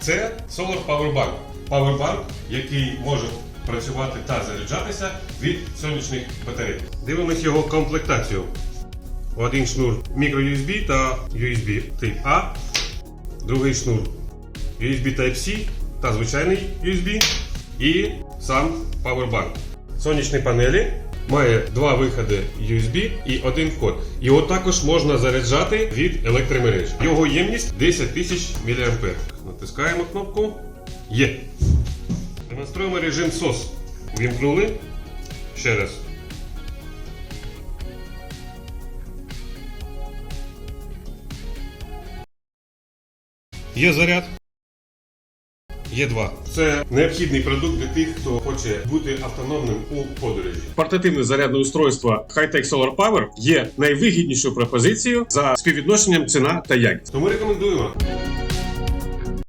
Це Solar Powerbank. Powerbank, який може працювати та заряджатися від сонячних батарей. Дивимось його комплектацію. Один шнур microUSB та USB Type A, другий шнур USB Type-C та звичайний USB і сам Powerbank. Сонячні панелі має два виходи USB і один вход. Його також можна заряджати від електромереж. Його ємність 10 тисяч мА. Натискаємо кнопку. Є. Демонструємо режим SOS. Вімкнули. Ще раз. Є заряд. Є два. Це необхідний продукт для тих, хто хоче бути автономним у подорожі. Портативне зарядне устройство Hightech Solar Power є найвигіднішою пропозицією за співвідношенням ціна та якість. Тому рекомендуємо.